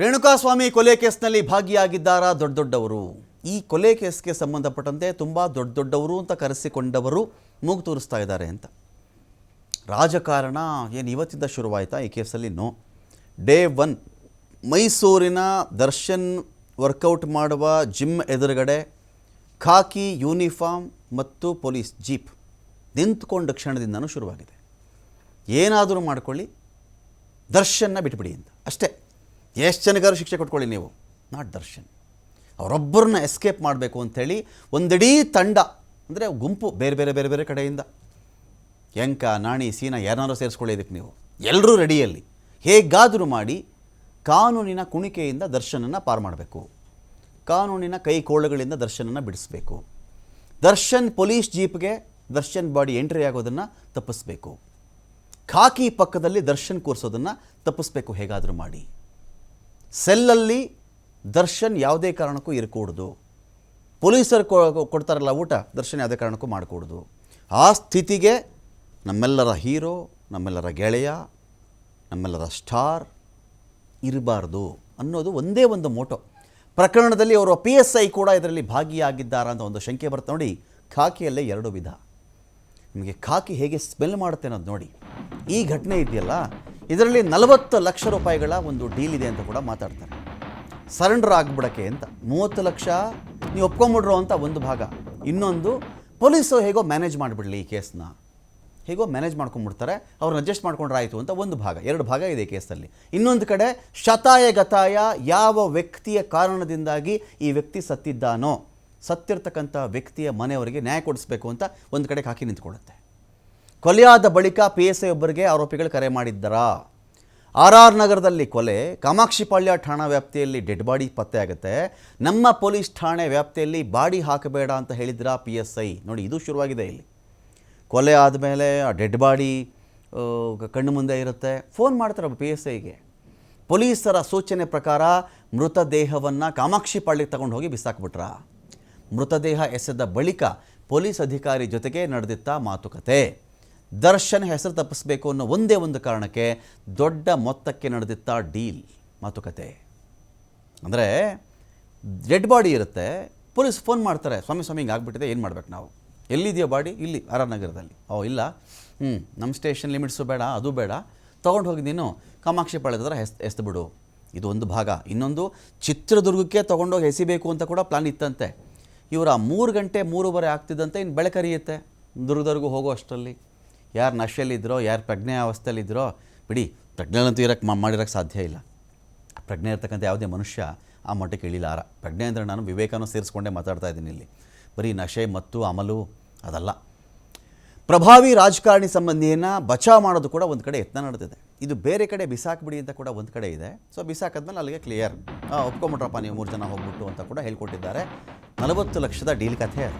ರೇಣುಕಾಸ್ವಾಮಿ ಕೊಲೆ ಕೇಸ್ನಲ್ಲಿ ಭಾಗಿಯಾಗಿದ್ದಾರಾ ದೊಡ್ಡ ದೊಡ್ಡವರು? ಈ ಕೊಲೆ ಕೇಸ್ಗೆ ಸಂಬಂಧಪಟ್ಟಂತೆ ತುಂಬ ದೊಡ್ಡ ದೊಡ್ಡವರು ಅಂತ ಕರೆಸಿಕೊಂಡವರು ಮೂಗು ತೋರಿಸ್ತಾ ಇದ್ದಾರೆ ಅಂತ. ರಾಜಕಾರಣ ಏನು ಇವತ್ತಿಂದ ಶುರುವಾಯಿತಾ ಈ ಕೇಸಲ್ಲಿ ನೋ ಡೇ ಒನ್, ಮೈಸೂರಿನ ದರ್ಶನ್ ವರ್ಕೌಟ್ ಮಾಡುವ ಜಿಮ್ ಎದುರುಗಡೆ ಖಾಕಿ, ಯೂನಿಫಾರ್ಮ್ ಮತ್ತು ಪೊಲೀಸ್ ಜೀಪ್ ನಿಂತ್ಕೊಂಡ ಕ್ಷಣದಿಂದನೂ ಶುರುವಾಗಿದೆ. ಏನಾದರೂ ಮಾಡ್ಕೊಳ್ಳಿ, ದರ್ಶನ್ನ ಬಿಟ್ಬಿಡಿ ಅಂತ. ಅಷ್ಟೇ. ಎಷ್ಟು ಜನಗಾರು ಶಿಕ್ಷೆ ಕೊಟ್ಕೊಳ್ಳಿ ನೀವು. ನಾಟ್ ದರ್ಶನ್. ಅವರೊಬ್ಬರನ್ನ ಎಸ್ಕೇಪ್ ಮಾಡಬೇಕು ಅಂಥೇಳಿ ಒಂದಿಡೀ ತಂಡ, ಅಂದರೆ ಗುಂಪು ಬೇರೆ ಬೇರೆ ಬೇರೆ ಬೇರೆ ಕಡೆಯಿಂದ. ಯಂಕ ನಾಣಿ, ಸೀನಾ ಯಾರನ್ನಾರು ಸೇರಿಸ್ಕೊಳ್ಳಿ ಇದಕ್ಕೆ ನೀವು. ಎಲ್ಲರೂ ರೆಡಿಯಲ್ಲಿ. ಹೇಗಾದರೂ ಮಾಡಿ ಕಾನೂನಿನ ಕುಣಿಕೆಯಿಂದ ದರ್ಶನನ್ನು ಪಾರು ಮಾಡಬೇಕು. ಕಾನೂನಿನ ಕೈ ಕೋಳಗಳಿಂದ ದರ್ಶನನ್ನು ಬಿಡಿಸ್ಬೇಕು. ದರ್ಶನ್ ಪೊಲೀಸ್ ಜೀಪ್ಗೆ ದರ್ಶನ್ ಬಾಡಿ ಎಂಟ್ರಿ ಆಗೋದನ್ನು ತಪ್ಪಿಸ್ಬೇಕು. ಖಾಕಿ ಪಕ್ಕದಲ್ಲಿ ದರ್ಶನ್ ಕೂರಿಸೋದನ್ನು ತಪ್ಪಿಸ್ಬೇಕು ಹೇಗಾದರೂ ಮಾಡಿ. ಸೆಲ್ಲಲ್ಲಿ ದರ್ಶನ್ ಯಾವುದೇ ಕಾರಣಕ್ಕೂ ಇರಕೂಡ್ದು. ಪೊಲೀಸರು ಕೊಡ್ತಾರಲ್ಲ ಊಟ, ದರ್ಶನ್ ಯಾವುದೇ ಕಾರಣಕ್ಕೂ ಮಾಡಿಕೊಡ್ದು. ಆ ಸ್ಥಿತಿಗೆ ನಮ್ಮೆಲ್ಲರ ಹೀರೋ, ನಮ್ಮೆಲ್ಲರ ಗೆಳೆಯ, ನಮ್ಮೆಲ್ಲರ ಸ್ಟಾರ್ ಇರಬಾರ್ದು ಅನ್ನೋದು ಒಂದೇ ಒಂದು ಮೋಟೋ. ಪ್ರಕರಣದಲ್ಲಿ ಅವರು ಪಿ ಎಸ್ ಐ ಕೂಡ ಇದರಲ್ಲಿ ಭಾಗಿಯಾಗಿದ್ದಾರೆ ಅಂತ ಒಂದು ಶಂಕೆ ಬರುತ್ತೆ ನೋಡಿ, ಖಾಕಿಯಲ್ಲೇ ಎರಡು ವಿಧ. ನಿಮಗೆ ಖಾಕಿ ಹೇಗೆ ಸ್ಮೆಲ್ ಮಾಡುತ್ತೆ ಅನ್ನೋದು ನೋಡಿ. ಈ ಘಟನೆ ಇದೆಯಲ್ಲ ಇದರಲ್ಲಿ ನಲವತ್ತು ಲಕ್ಷ ರೂಪಾಯಿಗಳ ಒಂದು ಡೀಲ್ ಇದೆ ಅಂತ ಕೂಡ ಮಾತಾಡ್ತಾರೆ. ಸರೆಂಡರ್ ಆಗಿಬಿಡಕ್ಕೆ ಅಂತ ಮೂವತ್ತು ಲಕ್ಷ, ನೀವು ಒಪ್ಕೊಂಬಿಡ್ರು ಅಂತ ಒಂದು ಭಾಗ. ಇನ್ನೊಂದು, ಪೊಲೀಸು ಹೇಗೋ ಮ್ಯಾನೇಜ್ ಮಾಡಿಬಿಡಲಿ ಈ ಕೇಸ್ನ. ಹೇಗೋ ಮ್ಯಾನೇಜ್ ಮಾಡ್ಕೊಂಡ್ಬಿಡ್ತಾರೆ ಅವ್ರನ್ನ ಅಡ್ಜಸ್ಟ್ ಮಾಡ್ಕೊಂಡ್ರೆ ಆಯಿತು ಅಂತ ಒಂದು ಭಾಗ, ಎರಡು ಭಾಗ ಇದೆ ಕೇಸಲ್ಲಿ ಇನ್ನೊಂದು ಕಡೆ, ಶತಾಯ ಗತಾಯ ಯಾವ ವ್ಯಕ್ತಿಯ ಕಾರಣದಿಂದಾಗಿ ಈ ವ್ಯಕ್ತಿ ಸತ್ತಿದ್ದಾನೋ, ಸತ್ತಿರ್ತಕ್ಕಂಥ ವ್ಯಕ್ತಿಯ ಮನೆಯವರಿಗೆ ನ್ಯಾಯ ಕೊಡಿಸ್ಬೇಕು ಅಂತ ಒಂದು ಕಡೆ ಹಾಕಿ ನಿಂತ್ಕೊಳ್ಳುತ್ತೆ. ಕೊಲೆಯಾದ ಬಳಿಕ ಪಿ ಎಸ್ ಐ ಒಬ್ಬರಿಗೆ ಆರೋಪಿಗಳು ಕರೆ ಮಾಡಿದ್ದರಾ. ಆರ್ ಆರ್ ನಗರದಲ್ಲಿ ಕೊಲೆ ಕಾಮಾಕ್ಷಿಪಾಳ್ಯ ಠಾಣಾ ವ್ಯಾಪ್ತಿಯಲ್ಲಿ ಡೆಡ್ ಬಾಡಿ ಪತ್ತೆಯಾಗುತ್ತೆ. ನಮ್ಮ ಪೊಲೀಸ್ ಠಾಣೆ ವ್ಯಾಪ್ತಿಯಲ್ಲಿ ಬಾಡಿ ಹಾಕಬೇಡ ಅಂತ ಹೇಳಿದ್ರಾ ಪಿ ಎಸ್ ಐ ನೋಡಿ, ಇದು ಶುರುವಾಗಿದೆ ಇಲ್ಲಿ. ಕೊಲೆ ಆದಮೇಲೆ ಆ ಡೆಡ್ ಬಾಡಿ ಕಣ್ಣು ಮುಂದೆ ಇರುತ್ತೆ. ಫೋನ್ ಮಾಡ್ತಾರೆ ಪಿ ಎಸ್ ಐಗೆ ಪೊಲೀಸರ ಸೂಚನೆ ಪ್ರಕಾರ ಮೃತದೇಹವನ್ನು ಕಾಮಾಕ್ಷಿಪಾಳ್ಯಕ್ಕೆ ತಗೊಂಡು ಹೋಗಿ ಬಿಸಾಕ್ಬಿಟ್ರ? ಮೃತದೇಹ ಎಸೆದ ಬಳಿಕ ಪೊಲೀಸ್ ಅಧಿಕಾರಿ ಜೊತೆಗೆ ನಡೆದಿತ್ತ ಮಾತುಕತೆ. ದರ್ಶನ್ ಹೆಸರು ತಪ್ಪಿಸಬೇಕು ಅನ್ನೋ ಒಂದೇ ಒಂದು ಕಾರಣಕ್ಕೆ ದೊಡ್ಡ ಮೊತ್ತಕ್ಕೆ ನಡೆದಿತ್ತ ಡೀಲ್, ಮಾತುಕತೆ. ಅಂದರೆ ಡೆಡ್ ಬಾಡಿ ಇರುತ್ತೆ, ಪೊಲೀಸ್ ಫೋನ್ ಮಾಡ್ತಾರೆ, ಸ್ವಾಮಿ ಸ್ವಾಮಿ, ಹಿಂಗೆ ಆಗಿಬಿಟ್ಟಿದೆ, ಏನು ಮಾಡ್ಬೇಕು ನಾವು? ಎಲ್ಲಿದೆಯೋ ಬಾಡಿ, ಇಲ್ಲಿ ಆರ್ ನಗರದಲ್ಲಿ. ಓ, ಇಲ್ಲ. ಹ್ಞೂ ನಮ್ಮ ಸ್ಟೇಷನ್ ಲಿಮಿಟ್ಸು ಬೇಡ, ಅದು ಬೇಡ. ತೊಗೊಂಡು ಹೋಗಿ ನೀನು ಕಾಮಾಕ್ಷಿ ಪಾಳ್ಯದ ಹೆಸ್ ಬಿಡು ಇದು ಒಂದು ಭಾಗ. ಇನ್ನೊಂದು ಚಿತ್ರದುರ್ಗಕ್ಕೆ ತೊಗೊಂಡೋಗಿ ಎಸಿಬೇಕು ಅಂತ ಕೂಡ ಪ್ಲಾನ್ ಇತ್ತಂತೆ. ಇವರ ಮೂರು ಗಂಟೆ ಮೂರುವರೆ ಆಗ್ತಿದ್ದಂತೆ ಇನ್ನು ಬೆಳಕರಿಯುತ್ತೆ ದುರ್ಗದವರೆಗೂ ಹೋಗೋ ಅಷ್ಟರಲ್ಲಿ. ಯಾರು ನಶೆಯಲ್ಲಿದ್ದರೋ ಯಾರು ಪ್ರಜ್ಞೆ ಅವಸ್ಥೆಯಲ್ಲಿದ್ದರೋ ಬಿಡಿ ಪ್ರಜ್ಞೆಲಂತೂ ಇರೋಕ್ಕೆ ಮಾಡಿರೋಕ್ಕೆ ಸಾಧ್ಯ ಇಲ್ಲ. ಪ್ರಜ್ಞೆ ಇರ್ತಕ್ಕಂಥ ಯಾವುದೇ ಮನುಷ್ಯ ಆ ಮಟ್ಟಕ್ಕೆ ಇಳಿಲಾರ. ಪ್ರಜ್ಞೆ ಅಂದರೆ ನಾನು ವಿವೇಕನೂ ಸೇರಿಸ್ಕೊಂಡೇ ಮಾತಾಡ್ತಾ ಇದ್ದೀನಿ ಇಲ್ಲಿ. ಬರೀ ನಶೆ, ಮತ್ತು, ಅಮಲು, ಅದಲ್ಲ. ಪ್ರಭಾವಿ ರಾಜಕಾರಣಿ ಸಂಬಂಧಿಯನ್ನು ಬಚಾವ್ ಮಾಡೋದು ಕೂಡ ಒಂದು ಕಡೆ ಯತ್ನ ನಡೆದಿದೆ. ಇದು ಬೇರೆ ಕಡೆ ಬಿಸಾಕ್ಬಿಡಿ ಅಂತ ಕೂಡ ಒಂದು ಕಡೆ ಇದೆ. ಸೊ ಬಿಸಾಕಿದ್ಮೇಲೆ ಅಲ್ಲಿಗೆ ಕ್ಲಿಯರ್ ಒಪ್ಕೊಂಬಿಟ್ರಪ್ಪ ನೀವು ಮೂರು ಜನ ಹೋಗ್ಬಿಟ್ಟು ಅಂತ ಕೂಡ ಹೇಳ್ಕೊಟ್ಟಿದ್ದಾರೆ. ನಲವತ್ತು ಲಕ್ಷದ ಡೀಲ್ ಕಥೆ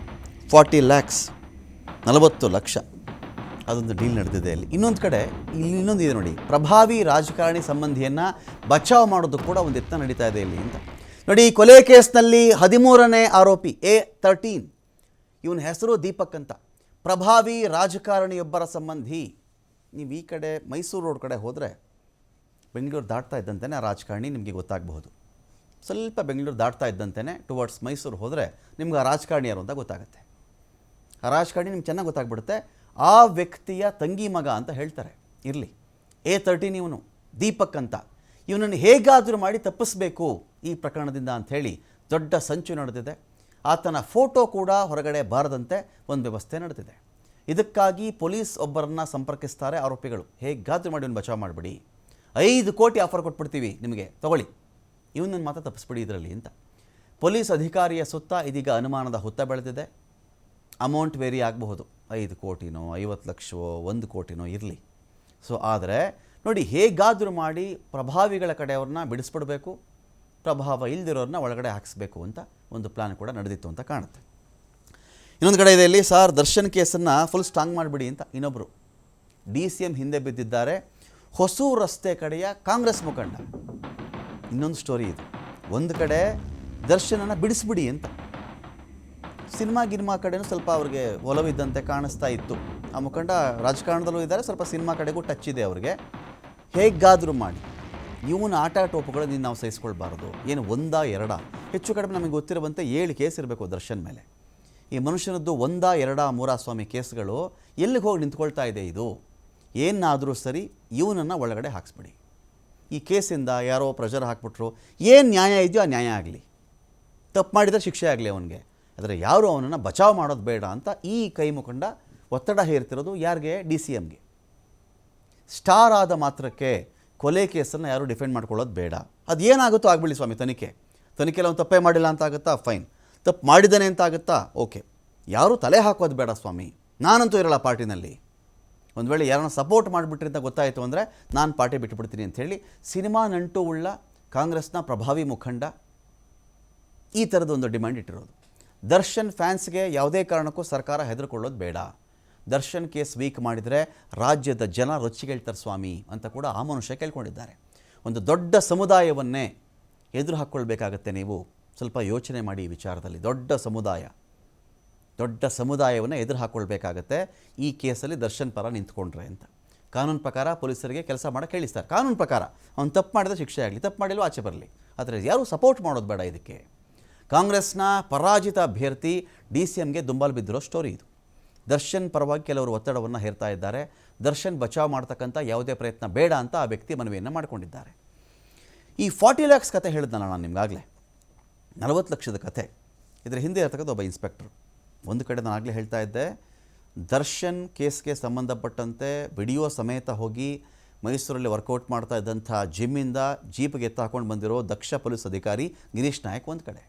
ಫಾರ್ಟಿ ಲ್ಯಾಕ್ಸ್. ನಲವತ್ತು ಲಕ್ಷ. ಅದೊಂದು ಡೀಲ್ ನಡೆದಿದೆ ಅಲ್ಲಿ. ಇನ್ನೊಂದು ಕಡೆ, ಇಲ್ಲಿ ಇನ್ನೊಂದು ಇದೆ ನೋಡಿ, ಪ್ರಭಾವಿ ರಾಜಕಾರಣಿ ಸಂಬಂಧಿಯನ್ನು ಬಚಾವ್ ಮಾಡೋದು ಕೂಡ ಒಂದು ಯತ್ನ ನಡೀತಾ ಇದೆ ಇಲ್ಲಿ ಅಂತ. ನೋಡಿ ಕೊಲೆ ಕೇಸ್ನಲ್ಲಿ ಹದಿಮೂರನೇ ಆರೋಪಿ, ಎ ತರ್ಟೀನ್ ಇವನ ಹೆಸರು ದೀಪಕ್ ಅಂತ. ಪ್ರಭಾವಿ ರಾಜಕಾರಣಿಯೊಬ್ಬರ ಸಂಬಂಧಿ, ನೀವು ಈ ಕಡೆ ಮೈಸೂರು ರೋಡ್ ಕಡೆ ಹೋದರೆ ಬೆಂಗಳೂರು ದಾಟ್ತಾ ಇದ್ದಂತೆಯೇ ಆ ರಾಜಕಾರಣಿ ನಿಮಗೆ ಗೊತ್ತಾಗಬಹುದು. ಸ್ವಲ್ಪ ಬೆಂಗಳೂರು ದಾಟ್ತಾ ಇದ್ದಂತೆಯೇ ಟುವರ್ಡ್ಸ್ ಮೈಸೂರು ಹೋದರೆ ನಿಮ್ಗೆ ಆ ರಾಜಕಾರಣಿ ಯಾರು ಅಂತ ಗೊತ್ತಾಗುತ್ತೆ. ಆ ರಾಜಕಾರಣಿ ನಿಮ್ಗೆ ಚೆನ್ನಾಗಿ ಗೊತ್ತಾಗ್ಬಿಡುತ್ತೆ. ಆ ವ್ಯಕ್ತಿಯ ತಂಗಿ ಮಗ ಅಂತ ಹೇಳ್ತಾರೆ. ಇರಲಿ. ಎ ತರ್ಟೀನ್ ಇವನು, ದೀಪಕ್ ಅಂತ. ಇವನನ್ನು ಹೇಗಾದರೂ ಮಾಡಿ ತಪ್ಪಿಸ್ಬೇಕು ಈ ಪ್ರಕರಣದಿಂದ ಅಂಥೇಳಿ ದೊಡ್ಡ ಸಂಚು ನಡೆದಿದೆ. ಆತನ ಫೋಟೋ ಕೂಡ ಹೊರಗಡೆ ಬಾರದಂತೆ ಒಂದು ವ್ಯವಸ್ಥೆ ನಡೆದಿದೆ. ಇದಕ್ಕಾಗಿ ಪೊಲೀಸ್ ಒಬ್ಬರನ್ನು ಸಂಪರ್ಕಿಸ್ತಾರೆ ಆರೋಪಿಗಳು. ಹೇಗಾದರೂ ಮಾಡಿ ಇವನು ಬಚಾವ್ ಮಾಡಿಬಿಡಿ. ಐದು ಕೋಟಿ ಆಫರ್ ಕೊಟ್ಬಿಡ್ತೀವಿ ನಿಮಗೆ. ತಗೊಳ್ಳಿ. ಇವನನ್ನು ಮಾತ್ರ ತಪ್ಪಿಸ್ಬಿಡಿ ಇದರಲ್ಲಿ ಅಂತ. ಪೊಲೀಸ್ ಅಧಿಕಾರಿಯ ಸುತ್ತ ಇದೀಗ ಅನುಮಾನದ ಹುತ್ತ ಬೆಳೆದಿದೆ. ಅಮೌಂಟ್ ವೇರಿ ಆಗಬಹುದು. ಐದು ಕೋಟಿನೋ, ಐವತ್ತು ಲಕ್ಷವೋ, ಒಂದು ಕೋಟಿನೋ ಇರಲಿ. ಸೊ ಆದರೆ ನೋಡಿ ಹೇಗಾದರೂ ಮಾಡಿ ಪ್ರಭಾವಿಗಳ ಕಡೆಯವ್ರನ್ನ ಬಿಡಿಸ್ಬಿಡಬೇಕು, ಪ್ರಭಾವ ಇಲ್ದಿರೋರನ್ನ ಒಳಗಡೆ ಹಾಕಿಸ್ಬೇಕು ಅಂತ ಒಂದು ಪ್ಲಾನ್ ಕೂಡ ನಡೆದಿತ್ತು ಅಂತ ಕಾಣುತ್ತೆ. ಇನ್ನೊಂದು ಕಡೆ ಇದೆ ಇಲ್ಲಿ, ಸರ್, ದರ್ಶನ್ ಕೇಸನ್ನು ಫುಲ್ ಸ್ಟ್ರಾಂಗ್ ಮಾಡಿಬಿಡಿ ಅಂತ ಇನ್ನೊಬ್ಬರು ಡಿ ಸಿ ಎಂ ಹಿಂದೆ ಬಿದ್ದಿದ್ದಾರೆ. ಹೊಸೂರು ರಸ್ತೆ ಕಡೆಯ ಕಾಂಗ್ರೆಸ್ ಮುಖಂಡ. ಇನ್ನೊಂದು ಸ್ಟೋರಿ ಇದು. ಒಂದು ಕಡೆ ದರ್ಶನನ ಬಿಡಿಸ್ಬಿಡಿ ಅಂತ. ಸಿನಿಮಾ ಗಿನ್ಮಾ ಕಡೆನೂ ಸ್ವಲ್ಪ ಅವ್ರಿಗೆ ಒಲವಿದ್ದಂತೆ ಕಾಣಿಸ್ತಾ ಇತ್ತು. ಆ ಮುಖಂಡ ರಾಜಕಾರಣದಲ್ಲೂ ಇದ್ದಾರೆ, ಸ್ವಲ್ಪ ಸಿನಿಮಾ ಕಡೆಗೂ ಟಚ್ ಇದೆ ಅವ್ರಿಗೆ. ಹೇಗಾದರೂ ಮಾಡಿ. ಇವನ ಆಟ ಟೋಪುಗಳನ್ನು ನಾವು ಸಹಿಸ್ಕೊಳ್ಬಾರ್ದು. ಏನು ಒಂದ ಎರಡ? ಹೆಚ್ಚು ಕಡಿಮೆ ನಮಗೆ ಗೊತ್ತಿರುವಂತೆ ಏಳು ಕೇಸ್ ಇರಬೇಕು ದರ್ಶನ್ ಮೇಲೆ. ಈ ಮನುಷ್ಯನದ್ದು ಒಂದ ಎರಡ ಮೂರ ಸ್ವಾಮಿ ಕೇಸ್ಗಳು ಎಲ್ಲಿಗೆ ಹೋಗಿ ನಿಂತ್ಕೊಳ್ತಾ ಇದೆ ಇದು? ಏನಾದರೂ ಸರಿ ಇವನನ್ನು ಒಳಗಡೆ ಹಾಕ್ಸ್ಬಿಡಿ. ಈ ಕೇಸಿಂದ ಯಾರೋ ಪ್ರೆಷರ್ ಹಾಕ್ಬಿಟ್ರು, ಏನು ನ್ಯಾಯ ಇದೆಯೋ ಆ ನ್ಯಾಯ ಆಗಲಿ. ತಪ್ಪು ಮಾಡಿದರೆ ಶಿಕ್ಷೆ ಆಗಲಿ ಅವನಿಗೆ. ಆದರೆ ಯಾರು ಅವನನ್ನು ಬಚಾವ್ ಮಾಡೋದು ಬೇಡ ಅಂತ ಈ ಕೈ ಮುಖಂಡ ಒತ್ತಡ ಹೇರ್ತಿರೋದು ಯಾರಿಗೆ? D C ಎಮ್ಗೆ. ಸ್ಟಾರ್ ಆದ ಮಾತ್ರಕ್ಕೆ ಕೊಲೆ ಕೇಸನ್ನು ಯಾರು ಡಿಫೆಂಡ್ ಮಾಡ್ಕೊಳ್ಳೋದು ಬೇಡ. ಅದು ಏನಾಗುತ್ತೋ ಆಗಬೇಡಿ ಸ್ವಾಮಿ, ತನಿಖೆ. ತನಿಖೆಲ್ಲ ಅವ್ನು ತಪ್ಪೇ ಮಾಡಿಲ್ಲ ಅಂತ ಆಗುತ್ತಾ? ಫೈನ್. ತಪ್ಪು ಮಾಡಿದ್ದಾನೆ ಅಂತ ಆಗುತ್ತಾ? ಓಕೆ. ಯಾರೂ ತಲೆ ಹಾಕೋದು ಬೇಡ ಸ್ವಾಮಿ. ನಾನಂತೂ ಇರಲ್ಲ ಪಾರ್ಟಿನಲ್ಲಿ. ಒಂದು ವೇಳೆ ಯಾರನ್ನ ಸಪೋರ್ಟ್ ಮಾಡಿಬಿಟ್ರಿ ಅಂತ ಗೊತ್ತಾಯಿತು ಅಂದರೆ ನಾನು ಪಾರ್ಟಿ ಬಿಟ್ಟುಬಿಡ್ತೀನಿ ಅಂಥೇಳಿ ಸಿನಿಮಾ ನಂಟು ಉಳ್ಳ ಕಾಂಗ್ರೆಸ್ನ ಪ್ರಭಾವಿ ಮುಖಂಡ ಈ ಥರದ ಒಂದು ಡಿಮ್ಯಾಂಡ್ ಇಟ್ಟಿರೋದು. ದರ್ಶನ್ ಫ್ಯಾನ್ಸ್ಗೆ ಯಾವುದೇ ಕಾರಣಕ್ಕೂ ಸರ್ಕಾರ ಹೆದರ್ಕೊಳ್ಳೋದು ಬೇಡ. ದರ್ಶನ್ ಕೇಸ್ ವೀಕ್ ಮಾಡಿದರೆ ರಾಜ್ಯದ ಜನ ರೊಚ್ಚಿಗೆಳ್ತಾರೆ ಸ್ವಾಮಿ ಅಂತ ಕೂಡ ಆ ಮನುಷ್ಯ ಕೇಳ್ಕೊಂಡಿದ್ದಾರೆ. ಒಂದು ದೊಡ್ಡ ಸಮುದಾಯವನ್ನೇ ಎದುರು ಹಾಕ್ಕೊಳ್ಬೇಕಾಗತ್ತೆ ನೀವು. ಸ್ವಲ್ಪ ಯೋಚನೆ ಮಾಡಿ ಈ ವಿಚಾರದಲ್ಲಿ. ದೊಡ್ಡ ಸಮುದಾಯ. ದೊಡ್ಡ ಸಮುದಾಯವನ್ನು ಎದುರು ಹಾಕ್ಕೊಳ್ಬೇಕಾಗತ್ತೆ ಈ ಕೇಸಲ್ಲಿ ದರ್ಶನ್ ಪರ ನಿಂತ್ಕೊಂಡ್ರೆ ಅಂತ. ಕಾನೂನು ಪ್ರಕಾರ ಪೊಲೀಸರಿಗೆ ಕೆಲಸ ಮಾಡೋಕ್ಕೆ ಹೇಳಿಸ್ತಾರೆ ಕಾನೂನು ಪ್ರಕಾರ. ಅವ್ನು ತಪ್ಪು ಮಾಡಿದ್ರೆ ಶಿಕ್ಷೆ ಆಗಲಿ, ತಪ್ಪು ಮಾಡಿಲ್ವೋ ಆಚೆ ಬರಲಿ. ಆದರೆ ಯಾರೂ ಸಪೋರ್ಟ್ ಮಾಡೋದು ಬೇಡ ಇದಕ್ಕೆ. ಕಾಂಗ್ರೆಸ್ನ ಪರಾಜಿತ ಅಭ್ಯರ್ಥಿ ಡಿ ಸಿ ಎಮ್ಗೆ ದುಂಬಾಲು ಬಿದ್ದಿರೋ ಸ್ಟೋರಿ ಇದು. ದರ್ಶನ್ ಪರವಾಗಿ ಕೆಲವರು ಒತ್ತಡವನ್ನು ಹೇರ್ತಾ ಇದ್ದಾರೆ. ದರ್ಶನ್ ಬಚಾವ್ ಮಾಡ್ತಕ್ಕಂಥ ಯಾವುದೇ ಪ್ರಯತ್ನ ಬೇಡ ಅಂತ ಆ ವ್ಯಕ್ತಿ ಮನವಿಯನ್ನು ಮಾಡಿಕೊಂಡಿದ್ದಾರೆ. ಈ ಫಾರ್ಟಿ ಲ್ಯಾಕ್ಸ್ ಕತೆ ಹೇಳಿದ್ನಲ್ಲ ನಾನು ನಿಮಗಾಗಲೇ. ನಲವತ್ತು ಲಕ್ಷದ ಕತೆ. ಇದರ ಹಿಂದೆ ಇರತಕ್ಕಂಥ ಒಬ್ಬ ಇನ್ಸ್ಪೆಕ್ಟ್ರು. ಒಂದು ಕಡೆ ನಾನು ಆಗಲೇ ಹೇಳ್ತಾ ಇದ್ದೆ, ದರ್ಶನ್ ಕೇಸ್ಗೆ ಸಂಬಂಧಪಟ್ಟಂತೆ ವಿಡಿಯೋ ಸಮೇತ ಹೋಗಿ ಮೈಸೂರಲ್ಲಿ ವರ್ಕೌಟ್ ಮಾಡ್ತಾ ಇದ್ದಂಥ ಜಿಮ್ಮಿಂದ ಜೀಪ್ಗೆ ಎತ್ತಾಕೊಂಡು ಬಂದಿರೋ ದಕ್ಷ ಪೊಲೀಸ್ ಅಧಿಕಾರಿ ಗಿರೀಶ್ ನಾಯಕ್ ಒಂದು ಕಡೆ.